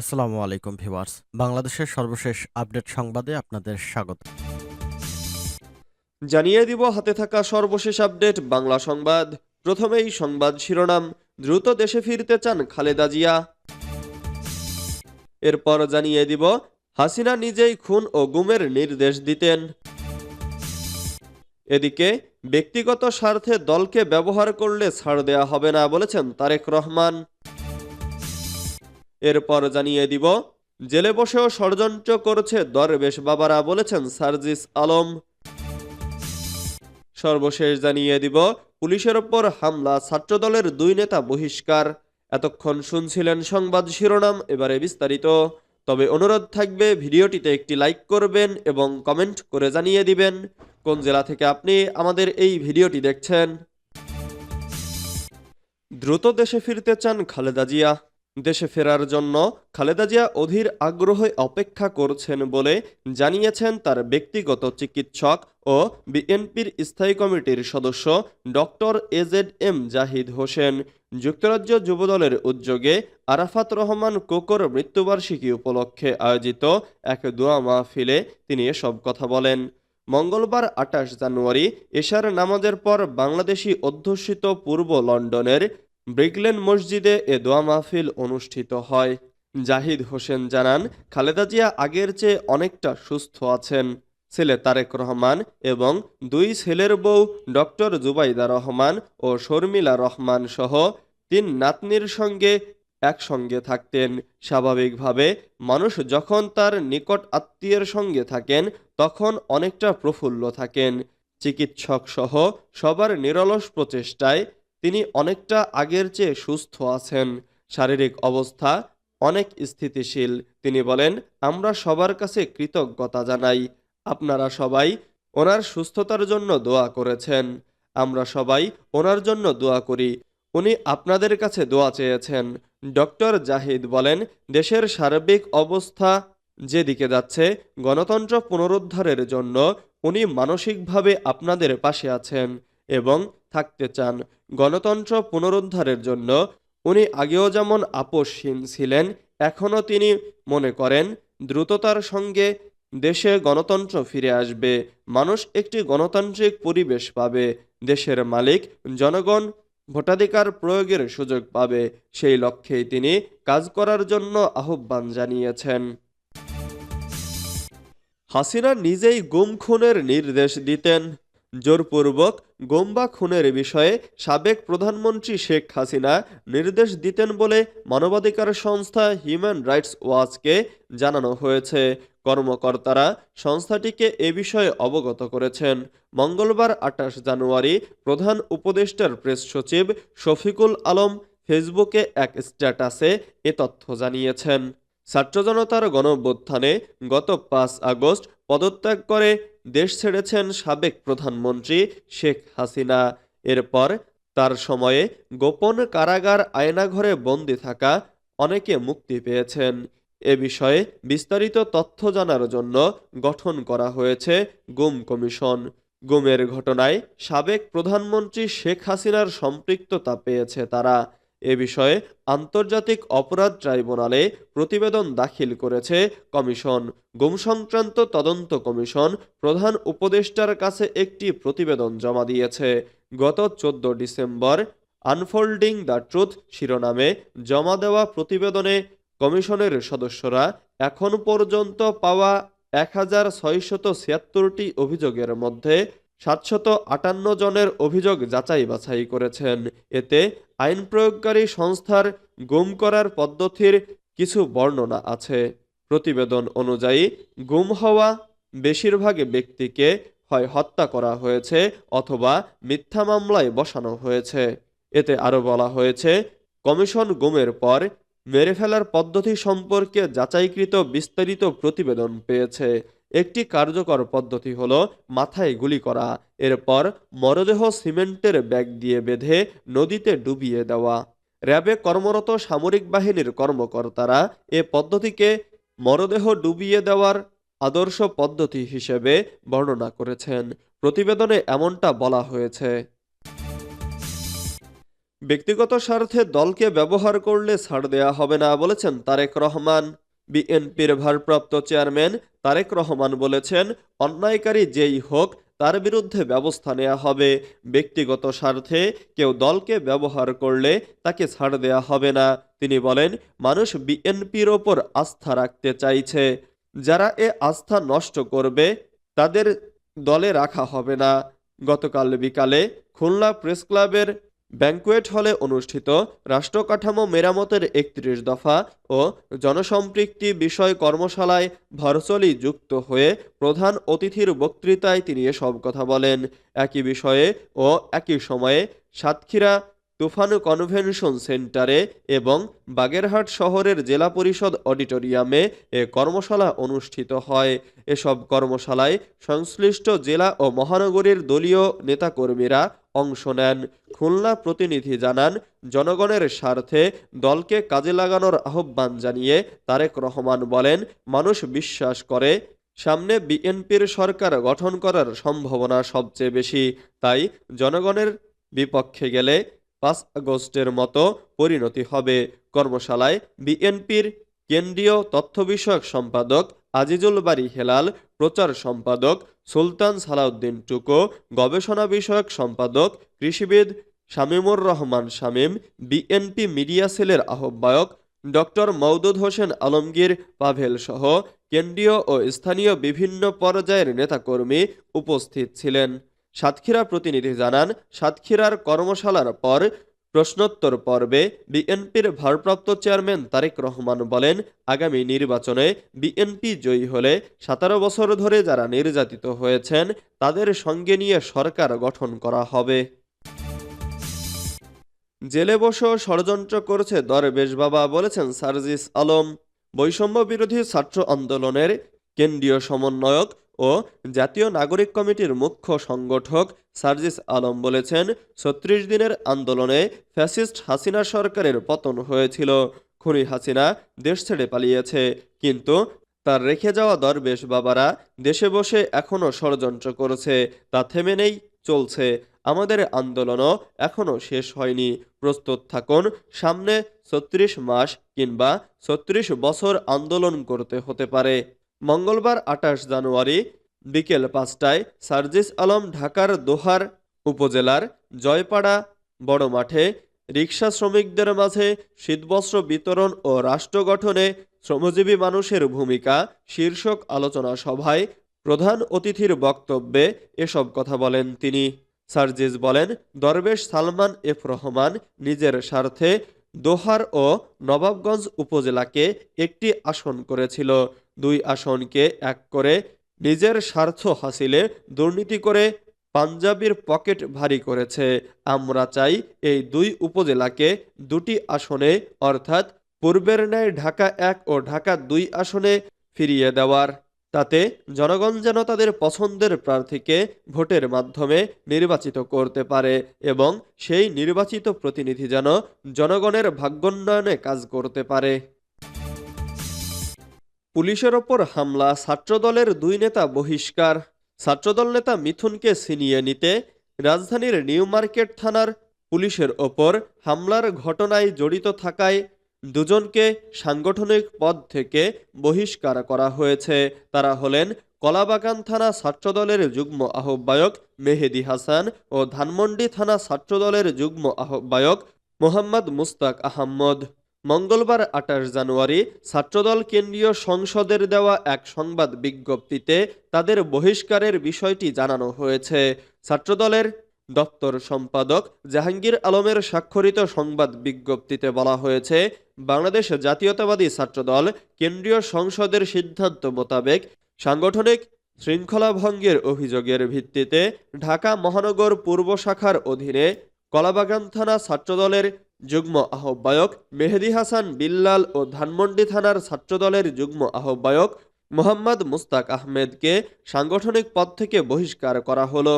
আসসালামু আলাইকুম ভিউয়ার্স। বাংলাদেশের সর্বশেষ আপডেট সংবাদে আপনাদের স্বাগত। জানিয়ে দিব হাতে থাকা সর্বশেষ আপডেট বাংলা সংবাদ। প্রথমেই সংবাদ শিরোনাম, দ্রুত দেশে ফিরতে চান খালেদা জিয়া। এরপর জানিয়ে দিব, হাসিনা নিজেই খুন ও গুমের নির্দেশ দিতেন। এদিকে, ব্যক্তিগত স্বার্থে দলকে ব্যবহার করলে ছাড় দেয়া হবে না বলেছেন তারেক রহমান। এরপর জানিয়ে দিব, জেলে বসেও ষড়যন্ত্র করছে দরবেশ বাবারা বলেছেন সার্জিস আলম। সর্বশেষ জানিয়ে দিব, পুলিশের ওপর হামলা ছাত্রদলের দুই নেতা বহিষ্কার। এতক্ষণ শুনছিলেন সংবাদ শিরোনাম, এবারে বিস্তারিত। তবে অনুরোধ থাকবে, ভিডিওটিতে একটি লাইক করবেন এবং কমেন্ট করে জানিয়ে দিবেন, কোন জেলা থেকে আপনি আমাদের এই ভিডিওটি দেখছেন। দ্রুত দেশে ফিরতে চান খালেদা জিয়া। দেশে ফেরার জন্য খালেদা জিয়া অধীর আগ্রহে অপেক্ষা করছেন বলে জানিয়েছেন তার ব্যক্তিগত চিকিৎসক ও বিএনপির স্থায়ী কমিটির সদস্য doctor A Z M Zahid Hossain. যুক্তরাজ্য যুবদলের উদ্যোগে আরাফাত রহমান কোকর মৃত্যুবার্ষিকী উপলক্ষে আয়োজিত এক দোয়া মাহফিলে তিনি এসব কথা বলেন। মঙ্গলবার আঠাশ জানুয়ারি এশার নামাজের পর বাংলাদেশি অধ্যুষিত পূর্ব লন্ডনের ব্রিকলেন মসজিদে এ দোয়া মাহফিল অনুষ্ঠিত হয়। জাহিদ হোসেন জানান, খালেদা জিয়া আগের চেয়ে অনেকটা সুস্থ আছেন। ছেলে তারেক রহমান এবং দুই ছেলের বউ ডক্টর জুবাইদা রহমান ও শর্মিলা রহমান সহ তিন নাতনির সঙ্গে একসঙ্গে থাকতেন। স্বাভাবিকভাবে মানুষ যখন তার নিকট আত্মীয়ের সঙ্গে থাকেন, তখন অনেকটা প্রফুল্ল থাকেন। চিকিৎসক সহ সবার নিরলস প্রচেষ্টায় তিনি অনেকটা আগের চেয়ে সুস্থ আছেন। শারীরিক অবস্থা অনেক স্থিতিশীল। তিনি বলেন, আমরা সবার কাছে কৃতজ্ঞতা জানাই। আপনারা সবাই ওনার সুস্থতার জন্য দোয়া করেছেন। আমরা সবাই ওনার জন্য দোয়া করি। উনি আপনাদের কাছে দোয়া চেয়েছেন। ডক্টর জাহিদ বলেন, দেশের সার্বিক অবস্থা যেদিকে যাচ্ছে, গণতন্ত্র পুনরুদ্ধারের জন্য উনি মানসিকভাবে আপনাদের পাশে আছেন। এবং থাকতে চান। গণতন্ত্র পুনরুদ্ধারের জন্য উনি আগেও যেমন আপোষহীন ছিলেন, এখনও তিনি মনে করেন, দ্রুততার সঙ্গে দেশে গণতন্ত্র ফিরে আসবে। মানুষ একটি গণতান্ত্রিক পরিবেশ পাবে। দেশের মালিক, জনগণ ভোটাধিকার প্রয়োগের সুযোগ পাবে। সেই লক্ষ্যেই তিনি কাজ করার জন্য আহ্বান জানিয়েছেন। হাসিনা নিজেই গুম খুনের নির্দেশ দিতেন। জোরপূর্বক গোম্বা খুনের বিষয়ে সাবেক প্রধানমন্ত্রী শেখ হাসিনা নির্দেশ দিতেন বলে মানবাধিকার সংস্থা হিউম্যান রাইটস ওয়াচকে জানানো হয়েছে। কর্মকর্তারা সংস্থাটিকে এ বিষয়ে অবগত করেছেন। মঙ্গলবার আঠাশ জানুয়ারি প্রধান উপদেষ্টার প্রেস সচিব শফিকুল আলম ফেসবুকে এক স্ট্যাটাসে এ তথ্য জানিয়েছেন। ছাত্র জনতার গণঅভ্যুত্থানে গত পাঁচ আগস্ট পদত্যাগ করে দেশ ছেড়েছেন সাবেক প্রধানমন্ত্রী শেখ হাসিনা। এরপর তার সময়ে গোপন কারাগার আয়নাঘরে বন্দি থাকা অনেকে মুক্তি পেয়েছেন। এ বিষয়ে বিস্তারিত তথ্য জানার জন্য গঠন করা হয়েছে গুম কমিশন। গুমের ঘটনায় সাবেক প্রধানমন্ত্রী শেখ হাসিনার সম্পৃক্ততা পেয়েছে তারা। এ বিষয়ে আন্তর্জাতিক অপরাধ ট্রাইব্যুনালে প্রতিবেদন দাখিল করেছে কমিশন। গুম সংক্রান্ত তদন্ত কমিশন প্রধান উপদেষ্টার কাছে একটি প্রতিবেদন জমা দিয়েছে। গত চোদ্দ ডিসেম্বর আনফোল্ডিং দ্য ট্রুথ শিরোনামে জমা দেওয়া প্রতিবেদনে কমিশনের সদস্যরা এখন পর্যন্ত পাওয়া এক হাজার ছয়শত ছিয়াত্তরটি অভিযোগের মধ্যে সাতশত আটান্ন জনের অভিযোগ যাচাই বাছাই করেছেন। এতে আইন প্রয়োগকারী সংস্থার গুম করার পদ্ধতির কিছু বর্ণনা আছে। প্রতিবেদন অনুযায়ী, গুম হওয়া বেশিরভাগ ব্যক্তিকে হয় হত্যা করা হয়েছে অথবা মিথ্যা মামলায় বসানো হয়েছে। এতে আরও বলা হয়েছে, কমিশন গুমের পর মেরে ফেলার পদ্ধতি সম্পর্কে যাচাইকৃত বিস্তারিত প্রতিবেদন পেয়েছে। একটি কার্যকর পদ্ধতি হলো মাথায় গুলি করা, এরপর মরদেহ সিমেন্টের ব্যাগ দিয়ে বেঁধে নদীতে ডুবিয়ে দেওয়া। র্যাবে কর্মরত সামরিক বাহিনীর কর্মকর্তারা এ পদ্ধতিকে মরদেহ ডুবিয়ে দেওয়ার আদর্শ পদ্ধতি হিসেবে বর্ণনা করেছেন। প্রতিবেদনে এমনটা বলা হয়েছে। ব্যক্তিগত স্বার্থে দলকে ব্যবহার করলে ছাড় দেয়া হবে না বলেছেন তারেক রহমান। বিএনপির ভারপ্রাপ্ত চেয়ারম্যান তারেক রহমান বলেছেন, অন্যায়কারী যেই হোক, তার বিরুদ্ধে ব্যবস্থা নেওয়া হবে। ব্যক্তিগত স্বার্থে কেউ দলকে ব্যবহার করলে তাকে ছাড় দেয়া হবে না। তিনি বলেন, মানুষ বিএনপির ওপর আস্থা রাখতে চাইছে। যারা এ আস্থা নষ্ট করবে, তাদের দলে রাখা হবে না। গতকাল বিকালে খুলনা প্রেস ক্লাবের ব্যাংকুয়েট হলে অনুষ্ঠিত রাষ্ট্রকাঠামো মেরামতের একত্রিশ দফা ও জনসম্পৃক্তি বিষয় কর্মশালায় ভার্চুয়ালি যুক্ত হয়ে প্রধান অতিথির বক্তৃতায় তিনি এসব কথা বলেন। একই বিষয়ে ও একই সময়ে সাতক্ষীরা তুফান কনভেনশন সেন্টারে এবং বাগেরহাট শহরের জেলা পরিষদ অডিটোরিয়ামে এ কর্মশালা অনুষ্ঠিত হয়। এসব কর্মশালায় সংশ্লিষ্ট জেলা ও মহানগরীর দলীয় নেতাকর্মীরা অংশ নেন। খুলনা প্রতিনিধি জানান, জনগণের স্বার্থে দলকে কাজে লাগানোর আহ্বান জানিয়ে তারেক রহমান বলেন, মানুষ বিশ্বাস করে, সামনে বিএনপির সরকার গঠন করার সম্ভাবনা সবচেয়ে বেশি। তাই জনগণের বিপক্ষে গেলে পাঁচ আগস্টের মতো পরিণতি হবে। কর্মশালায় বিএনপির কেন্দ্রীয় তথ্য বিষয়ক সম্পাদক আজিজুল বাড়ি হেলাল, প্রচার সম্পাদক সুলতান সালাউদ্দিন টুকো, গবেষণা বিষয়ক সম্পাদক কৃষিবিদ শামীমুর রহমান শামীম, বিএনপি মিডিয়া সেলের আহ্বায়ক ডক্টর মওদুদ হোসেন আলমগীর পাভেল সহ কেন্দ্রীয় ও স্থানীয় বিভিন্ন পর্যায়ের নেতাকর্মী উপস্থিত ছিলেন। সাতক্ষীরা প্রতিনিধি জানান, সাতক্ষীরার কর্মশালার পর প্রশ্নোত্তর পর্বে বিএনপির ভারপ্রাপ্ত চেয়ারম্যান তারেক রহমান বলেন, আগামী নির্বাচনে বিএনপি জয়ী হলে সতেরো বছর ধরে যারা নির্যাতিত হয়েছেন, তাদের সঙ্গে নিয়ে সরকার গঠন করা হবে। জেলে বসেও ষড়যন্ত্র করছে দরবেশ বাবা বলেছেন সার্জিস আলম। বৈষম্য বিরোধী ছাত্র আন্দোলনের কেন্দ্রীয় সমন্বয়ক ও জাতীয় নাগরিক কমিটির মুখ্য সংগঠক সার্জিস আলম বলেছেন, ছত্রিশ দিনের আন্দোলনে ফ্যাসিস্ট হাসিনা সরকারের পতন হয়েছিল। খুনি হাসিনা দেশ ছেড়ে পালিয়েছে, কিন্তু তার রেখে যাওয়া দরবেশ বাবারা দেশে বসে এখনও ষড়যন্ত্র করছে, তা থেমে নেই, চলছে। আমাদের আন্দোলনও এখনও শেষ হয়নি। প্রস্তুত থাকুন, সামনে ছত্রিশ মাস কিংবা ছত্রিশ বছর আন্দোলন করতে হতে পারে। মঙ্গলবার আঠাশ জানুয়ারি বিকেল পাঁচটায় সার্জিস আলম ঢাকার দোহার উপজেলার জয়পাড়া বড় মাঠে রিক্সা শ্রমিকদের মাঝে শীতবস্ত্র বিতরণ ও রাষ্ট্র গঠনে শ্রমজীবী মানুষের ভূমিকা শীর্ষক আলোচনা সভায় প্রধান অতিথির বক্তব্যে এসব কথা বলেন তিনি। সার্জিস বলেন, দরবেশ সালমান এফ রহমান নিজের স্বার্থে দোহার ও নবাবগঞ্জ উপজেলাকে একটি আসন করেছিল। দুই আসনকে এক করে নিজের স্বার্থ হাসিলে দুর্নীতি করে পাঞ্জাবির পকেট ভারী করেছে। আমরা চাই এই দুই উপজেলাকে দুটি আসনে, অর্থাৎ পূর্বের ন্যায় ঢাকা এক ও ঢাকা দুই আসনে ফিরিয়ে দেওয়ার। তাতে জনগণ যেন তাদের পছন্দের প্রার্থীকে ভোটের মাধ্যমে নির্বাচিত করতে পারে এবং সেই নির্বাচিত প্রতিনিধি যেন জনগণের ভাগ্যোন্নয়নে কাজ করতে পারে। পুলিশের ওপর হামলা, ছাত্রদলের দুই নেতা বহিষ্কার। ছাত্রদল নেতা মিথুনকে ছিনিয়ে নিতে রাজধানীর নিউ মার্কেট থানার পুলিশের ওপর হামলার ঘটনায় জড়িত থাকায় দুজনকে সাংগঠনিক পদ থেকে বহিষ্কার করা হয়েছে। তারা হলেন কলাবাগান থানা ছাত্রদলের যুগ্ম আহ্বায়ক মেহেদি হাসান ও ধানমন্ডি থানা ছাত্রদলের যুগ্ম আহ্বায়ক মোহাম্মদ মুস্তাক আহম্মদ মঙ্গলবার আঠাশ জানুয়ারি ছাত্রদল কেন্দ্রীয় সংসদের দেওয়া এক সংবাদ বিজ্ঞপ্তিতে তাদের বহিষ্কারের বিষয়টি জানানো হয়েছে। ছাত্রদলের দপ্তর সম্পাদক জাহাঙ্গীর আলমের স্বাক্ষরিত সংবাদ বিজ্ঞপ্তিতে বলা হয়েছে, বাংলাদেশ জাতীয়তাবাদী ছাত্রদল কেন্দ্রীয় সংসদের সিদ্ধান্ত মোতাবেক সাংগঠনিক শৃঙ্খলা ভঙ্গের অভিযোগের ভিত্তিতে ঢাকা মহানগর পূর্ব শাখার অধীনে কলাবাগান থানা ছাত্রদলের যুগ্ম আহ্বায়ক মেহেদি হাসান বিল্লাল ও ধানমন্ডি থানার ছাত্রদলের যুগ্ম আহ্বায়ক মোহাম্মদ মুস্তাক আহমেদকে সাংগঠনিক পদ থেকে বহিষ্কার করা হলো।